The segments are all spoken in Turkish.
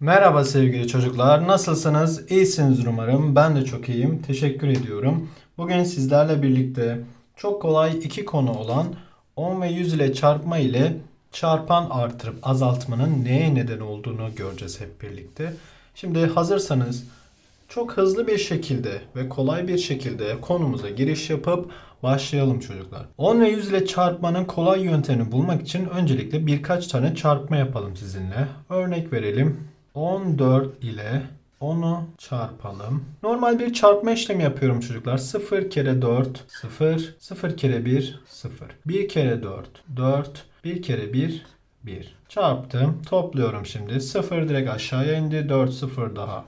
Merhaba sevgili çocuklar. Nasılsınız? İyisiniz umarım. Ben de çok iyiyim. Teşekkür ediyorum. Bugün sizlerle birlikte çok kolay iki konu olan 10 ve 100 ile çarpma ile çarpan artırıp azaltmanın neye neden olduğunu göreceğiz hep birlikte. Şimdi hazırsanız çok hızlı bir şekilde ve kolay bir şekilde konumuza giriş yapıp başlayalım çocuklar. 10 ve 100 ile çarpmanın kolay yöntemini bulmak için öncelikle birkaç tane çarpma yapalım sizinle. Örnek verelim. 14 ile 10'u çarpalım. Normal bir çarpma işlemi yapıyorum çocuklar. 0 kere 4 0 0 kere 1 0 1 kere 4 4 1 kere 1 1 çarptım. Topluyorum şimdi. 0 direkt aşağıya indi. 4 0 daha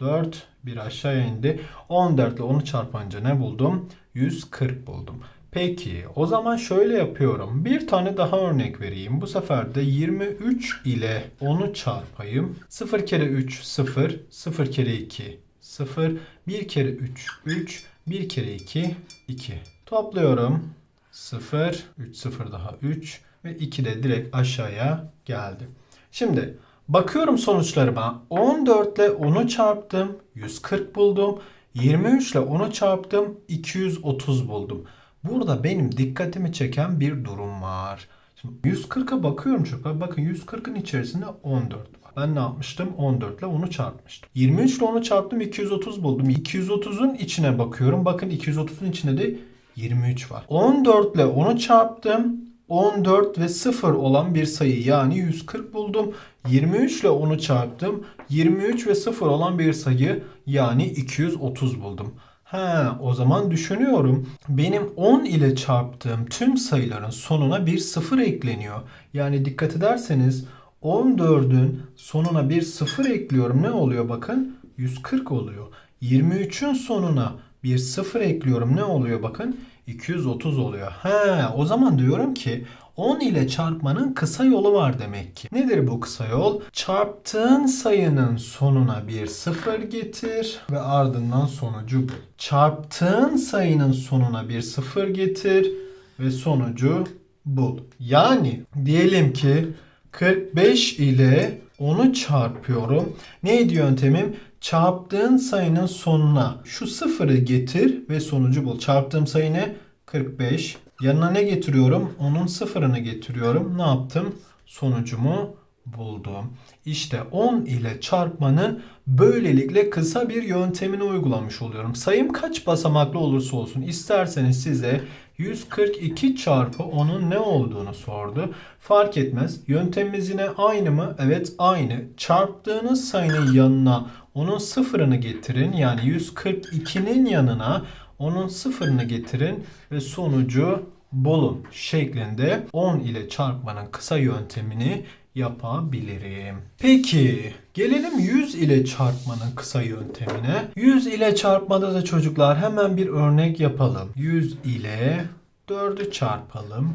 4 bir aşağıya indi. 14 ile 10'u çarpınca ne buldum? 140 buldum. Peki o zaman şöyle yapıyorum. Bir tane daha örnek vereyim. Bu sefer de 23 ile 10'u çarpayım. 0 kere 3 0, 0 kere 2 0, 1 kere 3 3, 1 kere 2 2. Topluyorum. 0, 3 0 daha 3 ve 2 de direkt aşağıya geldi. Şimdi bakıyorum sonuçlarıma. 14 ile 10'u çarptım. 140 buldum. 23 ile 10'u çarptım. 230 buldum. Burada benim dikkatimi çeken bir durum var. Şimdi 140'a bakıyorum çocuklar. Bakın 140'ın içerisinde 14 var. Ben ne yapmıştım? 14 ile 10'u çarpmıştım. 23 ile 10'u çarptım 230 buldum. 230'un içine bakıyorum. Bakın 230'un içinde de 23 var. 14 ile 10'u çarptım. 14 ve 0 olan bir sayı yani 140 buldum. 23 ile 10'u çarptım. 23 ve 0 olan bir sayı yani 230 buldum. Ha, o zaman düşünüyorum. Benim 10 ile çarptığım tüm sayıların sonuna bir 0 ekleniyor. Yani dikkat ederseniz 14'ün sonuna bir 0 ekliyorum. Ne oluyor bakın? 140 oluyor. 23'ün sonuna bir 0 ekliyorum. Ne oluyor bakın? 230 oluyor. He, o zaman diyorum ki 10 ile çarpmanın kısa yolu var demek ki. Nedir bu kısa yol? Çarptığın sayının sonuna bir sıfır getir ve ardından sonucu bul. Çarptığın sayının sonuna bir sıfır getir ve sonucu bul. Yani diyelim ki 45 ile 10'u çarpıyorum. Neydi yöntemim? Çarptığın sayının sonuna şu sıfırı getir ve sonucu bul. Çarptığım sayı ne? 45. Yanına ne getiriyorum? Onun sıfırını getiriyorum. Ne yaptım? Sonucumu buldum. İşte 10 ile çarpmanın böylelikle kısa bir yöntemini uygulamış oluyorum. Sayım kaç basamaklı olursa olsun isterseniz size 142 çarpı 10'un ne olduğunu sordu. Fark etmez. Yöntemimiz yine aynı mı? Evet aynı. Çarptığınız sayının yanına onun sıfırını getirin. Yani 142'nin yanına onun sıfırını getirin ve sonucu bulun şeklinde 10 ile çarpmanın kısa yöntemini yapabilirim. Peki gelelim 100 ile çarpmanın kısa yöntemine. 100 ile çarpmada da çocuklar hemen bir örnek yapalım. 100 ile 4'ü çarpalım.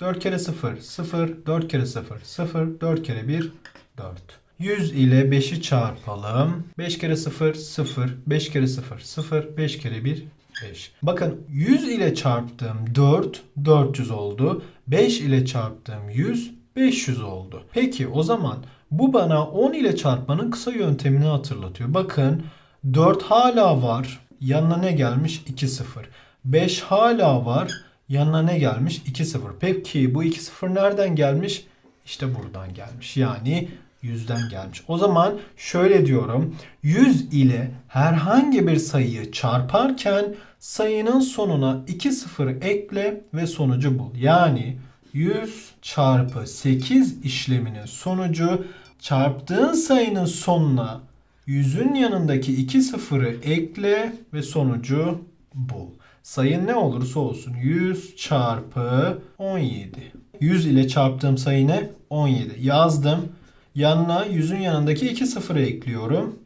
4 kere 0 0 4 kere 0 0 4 kere 1 4. 100 ile 5'i çarpalım. 5 kere 0 0 5 kere 0 0 5 kere 1 5. Bakın 100 ile çarptığım 4 400 oldu. 5 ile çarptığım 100 500 oldu. Peki o zaman bu bana 10 ile çarpmanın kısa yöntemini hatırlatıyor. Bakın 4 hala var. Yanına ne gelmiş? 2 0. 5 hala var. Yanına ne gelmiş? 2 0. Peki bu 2 0 nereden gelmiş? İşte buradan gelmiş. Yani 100'den gelmiş. O zaman şöyle diyorum. 100 ile herhangi bir sayıyı çarparken sayının sonuna 2 sıfır ekle ve sonucu bul. Yani 100 çarpı 8 işleminin sonucu çarptığın sayının sonuna 100'ün yanındaki 2 sıfırı ekle ve sonucu bul. Sayın ne olursa olsun 100 çarpı 17. 100 ile çarptığım sayı ne? 17. Yazdım. Yanına 100'ün yanındaki 2 sıfırı ekliyorum.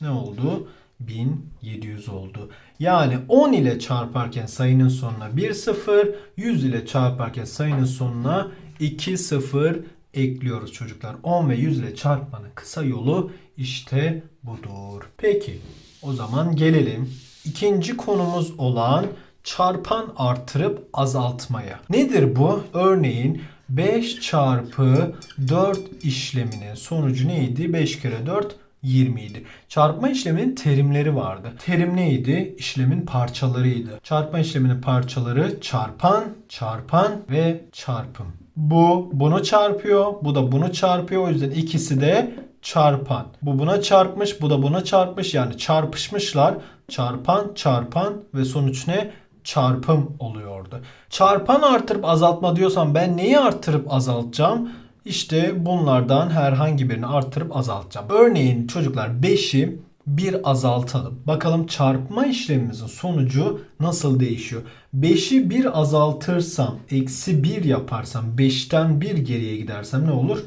Ne oldu? 1700 oldu. Yani 10 ile çarparken sayının sonuna 1 sıfır, 100 ile çarparken sayının sonuna 2 sıfır ekliyoruz çocuklar. 10 ve 100 ile çarpmanın kısa yolu işte budur. Peki o zaman gelelim ikinci konumuz olan çarpan artırıp azaltmaya. Nedir bu? Örneğin 5 çarpı 4 işleminin sonucu neydi? 5 kere 4 20 idi. Çarpma işleminin terimleri vardı. Terim neydi? İşlemin parçalarıydı. Çarpma işleminin parçaları çarpan, çarpan ve çarpım. Bu bunu çarpıyor, bu da bunu çarpıyor. O yüzden ikisi de çarpan. Bu buna çarpmış, bu da buna çarpmış. Yani çarpışmışlar. Çarpan, çarpan ve sonuç ne? Çarpım oluyordu. Çarpan artırıp azaltma diyorsam ben neyi artırıp azaltacağım? İşte bunlardan herhangi birini artırıp azaltacağım. Örneğin çocuklar 5'i bir azaltalım. Bakalım çarpma işlemimizin sonucu nasıl değişiyor? 5'i bir azaltırsam, eksi 1 yaparsam, 5'ten 1 geriye gidersem ne olur?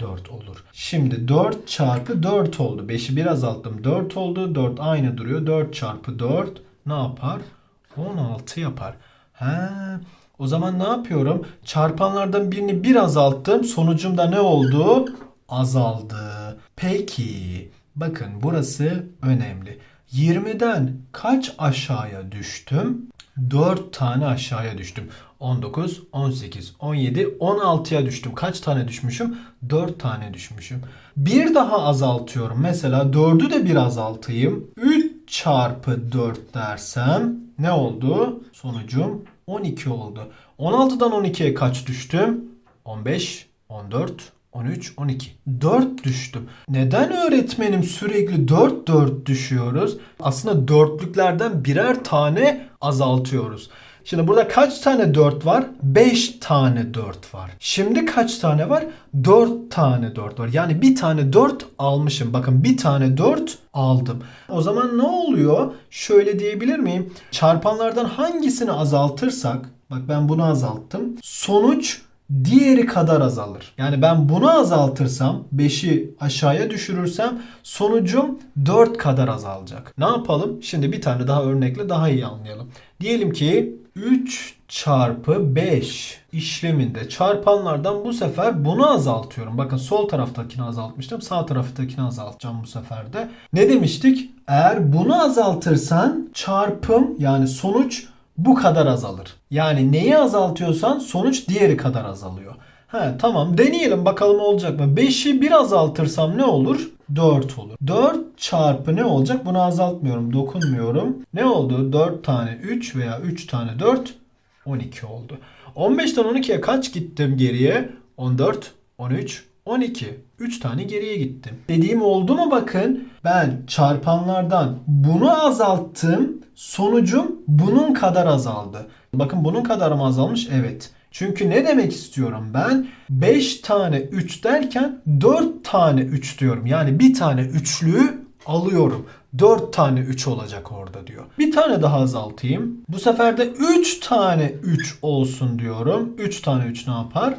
4 olur. Şimdi 4 çarpı 4 oldu. 5'i bir azalttım 4 oldu. 4 aynı duruyor. 4 çarpı 4 ne yapar? 16 yapar. He. O zaman ne yapıyorum? Çarpanlardan birini bir azalttım. Sonucumda ne oldu? Azaldı. Peki. Bakın burası önemli. 20'den kaç aşağıya düştüm? 4 tane aşağıya düştüm. 19, 18, 17, 16'ya düştüm. Kaç tane düşmüşüm? 4 tane düşmüşüm. Bir daha azaltıyorum. Mesela 4'ü de bir azaltayım. 3 çarpı 4 dersem ne oldu? Sonucum 12 oldu. 16'dan 12'ye kaç düştüm? 15, 14, 13, 12. 4 düştüm. Neden öğretmenim sürekli 4 4 düşüyoruz? Aslında dörtlüklerden birer tane azaltıyoruz. Şimdi burada kaç tane 4 var? 5 tane 4 var. Şimdi kaç tane var? 4 tane 4 var. Yani bir tane 4 almışım. Bakın bir tane 4 aldım. O zaman ne oluyor? Şöyle diyebilir miyim? Çarpanlardan hangisini azaltırsak, bak ben bunu azalttım. Sonuç diğeri kadar azalır. Yani ben bunu azaltırsam, 5'i aşağıya düşürürsem sonucum 4 kadar azalacak. Ne yapalım? Şimdi bir tane daha örnekle daha iyi anlayalım. Diyelim ki 3 çarpı 5 işleminde çarpanlardan bu sefer bunu azaltıyorum. Bakın sol taraftakini azaltmıştım. Sağ taraftakini azaltacağım bu sefer de. Ne demiştik? Eğer bunu azaltırsan çarpım yani sonuç bu kadar azalır. Yani neyi azaltıyorsan sonuç diğeri kadar azalıyor. He tamam deneyelim bakalım olacak mı? 5'i bir azaltırsam ne olur? 4 olur. 4 çarpı ne olacak? Bunu azaltmıyorum, dokunmuyorum. Ne oldu? 4 tane 3 veya 3 tane 4 12 oldu. 15'ten 12'ye kaç gittim geriye? 14, 13, 12. 3 tane geriye gittim. Dediğim oldu mu bakın? Ben çarpanlardan bunu azalttım. Sonucum bunun kadar azaldı. Bakın bunun kadar mı azalmış? Evet. Çünkü ne demek istiyorum ben? 5 tane 3 derken 4 tane 3 diyorum. Yani bir tane üçlüğü alıyorum. 4 tane 3 olacak orada diyor. Bir tane daha azaltayım. Bu sefer de 3 tane 3 olsun diyorum. 3 tane 3 ne yapar?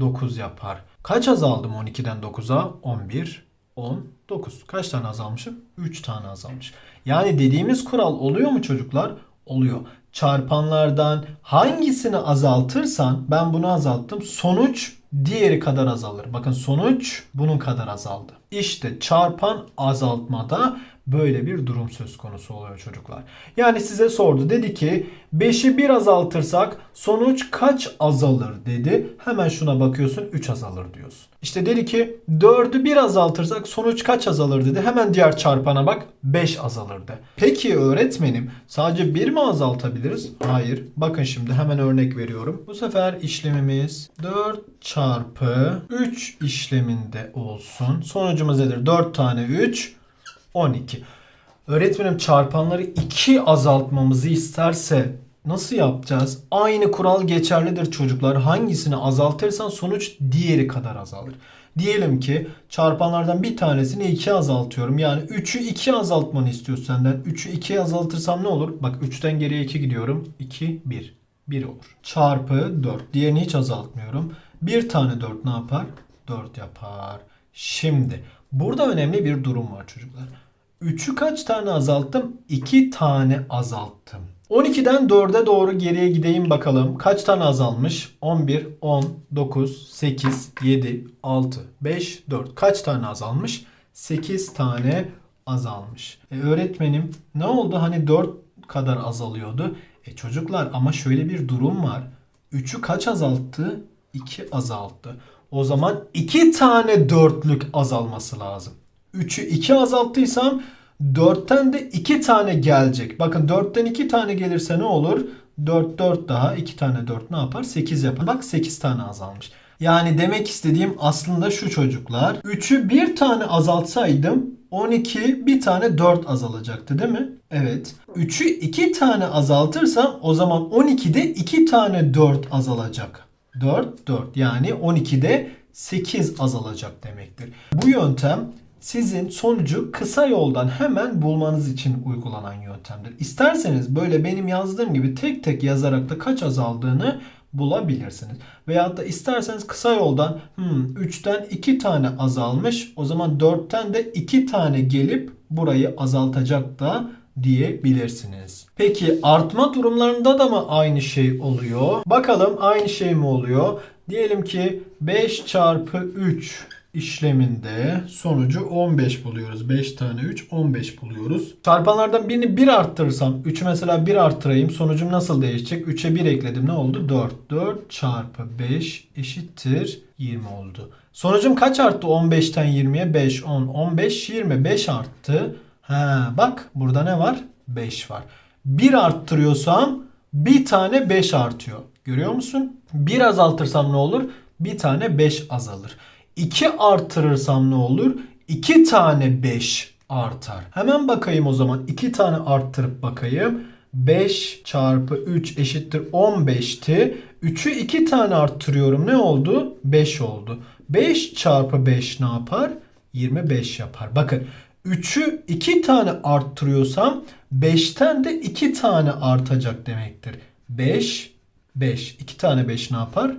9 yapar. Kaç azaldım 12'den 9'a? 11, 10, 9. Kaç tane azalmışım? 3 tane azalmış. Yani dediğimiz kural oluyor mu çocuklar? Oluyor. Çarpanlardan hangisini azaltırsan ben bunu azalttım. Sonuç diğeri kadar azalır. Bakın sonuç bunun kadar azaldı. İşte çarpan azaltmada böyle bir durum söz konusu oluyor çocuklar. Yani size sordu. Dedi ki 5'i bir azaltırsak sonuç kaç azalır dedi. Hemen şuna bakıyorsun 3 azalır diyorsun. İşte dedi ki 4'ü bir azaltırsak sonuç kaç azalır dedi. Hemen diğer çarpana bak 5 azalır de. Peki öğretmenim sadece 1 mi azaltabiliriz? Hayır. Bakın şimdi hemen örnek veriyorum. Bu sefer işlemimiz 4 çarpı 3 işleminde olsun. Sonucumuz nedir? 4 tane 3 12. Öğretmenim çarpanları 2 azaltmamızı isterse nasıl yapacağız? Aynı kural geçerlidir çocuklar. Hangisini azaltırsan sonuç diğeri kadar azalır. Diyelim ki çarpanlardan bir tanesini 2 azaltıyorum. Yani 3'ü 2 azaltmanı istiyor senden. 3'ü 2 azaltırsam ne olur? Bak 3'ten geriye 2 gidiyorum. 2, 1. 1 olur. Çarpı 4. Diğerini hiç azaltmıyorum. Bir tane 4 ne yapar? 4 yapar. Şimdi burada önemli bir durum var çocuklar. 3'ü kaç tane azalttım? 2 tane azalttım. 12'den 4'e doğru geriye gideyim bakalım. Kaç tane azalmış? 11, 10, 9, 8, 7, 6, 5, 4. Kaç tane azalmış? 8 tane azalmış. E öğretmenim ne oldu? Hani 4 kadar azalıyordu. E çocuklar ama şöyle bir durum var. 3'ü kaç azalttı? 2 azalttı. O zaman 2 tane dörtlük azalması lazım. 3'ü 2 azalttıysam 4'ten de 2 tane gelecek. Bakın 4'ten 2 tane gelirse ne olur? 4 4 daha 2 tane 4 ne yapar? 8 yapar. Bak 8 tane azalmış. Yani demek istediğim aslında şu çocuklar. 3'ü bir tane azaltsaydım 12 bir tane 4 azalacaktı değil mi? Evet. 3'ü 2 tane azaltırsam o zaman 12'de 2 tane 4 azalacak. 4 4 yani 12'de 8 azalacak demektir. Bu yöntem sizin sonucu kısa yoldan hemen bulmanız için uygulanan yöntemdir. İsterseniz böyle benim yazdığım gibi tek tek yazarak da kaç azaldığını bulabilirsiniz. Veyahut da isterseniz kısa yoldan hmm, 3'ten 2 tane azalmış o zaman 4'ten de 2 tane gelip burayı azaltacak da diyebilirsiniz. Peki artma durumlarında da mı aynı şey oluyor? Bakalım aynı şey mi oluyor? Diyelim ki 5 çarpı 3 işleminde sonucu 15 buluyoruz. 5 tane 3 15 buluyoruz. Çarpanlardan birini 1 arttırırsam 3'ü mesela 1 arttırayım sonucum nasıl değişecek? 3'e 1 ekledim ne oldu? 4. 4 çarpı 5 eşittir 20 oldu. Sonucum kaç arttı 15'ten 20'ye? 5, 10, 15, 20. 5 arttı. Ha, bak burada ne var? 5 var. 1 arttırıyorsam bir tane 5 artıyor. Görüyor musun? 1 azaltırsam ne olur? Bir tane 5 azalır. 2 artırırsam ne olur? 2 tane 5 artar. Hemen bakayım o zaman. 2 tane arttırıp bakayım. 5 çarpı 3 eşittir 15'ti. 3'ü 2 tane arttırıyorum. Ne oldu? 5 oldu. 5 çarpı 5 ne yapar? 25 yapar. Bakın 3'ü 2 tane arttırıyorsam 5'ten de 2 tane artacak demektir. 5, 5. 2 tane 5 ne yapar?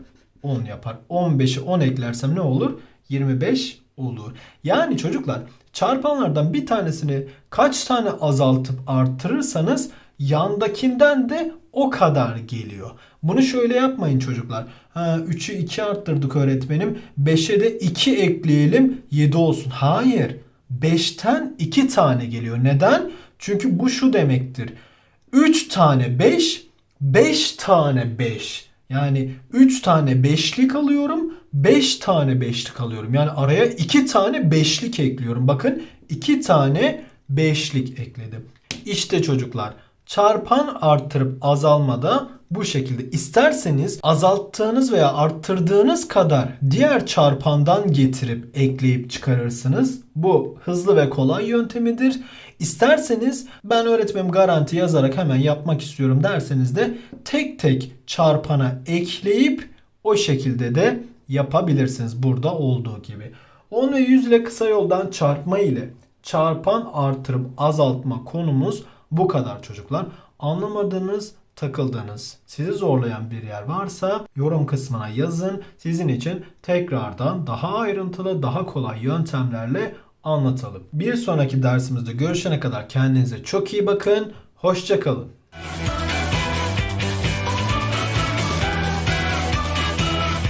10 yapar. 15'i 10 eklersem ne olur? 25 olur. Yani çocuklar çarpanlardan bir tanesini kaç tane azaltıp arttırırsanız yandakinden de o kadar geliyor. Bunu şöyle yapmayın çocuklar. Ha, 3'ü 2 arttırdık öğretmenim. 5'e de 2 ekleyelim 7 olsun. Hayır. 5'ten 2 tane geliyor. Neden? Çünkü bu şu demektir. 3 tane 5, 5 tane 5. Yani 3 tane beşlik alıyorum, 5 tane beşlik alıyorum. Yani araya 2 tane beşlik ekliyorum. Bakın 2 tane beşlik ekledim. İşte çocuklar çarpan artırıp azalmada bu şekilde. İsterseniz azalttığınız veya arttırdığınız kadar diğer çarpandan getirip ekleyip çıkarırsınız. Bu hızlı ve kolay yöntemidir. İsterseniz ben öğretmenim garanti yazarak hemen yapmak istiyorum derseniz de tek tek çarpana ekleyip o şekilde de yapabilirsiniz burada olduğu gibi. 10 ve 100 ile kısa yoldan çarpma ile çarpan artırıp azaltma konumuz bu kadar çocuklar. Anlamadığınız, takıldığınız, sizi zorlayan bir yer varsa yorum kısmına yazın. Sizin için tekrardan daha ayrıntılı, daha kolay yöntemlerle anlatalım. Bir sonraki dersimizde görüşene kadar kendinize çok iyi bakın. Hoşçakalın.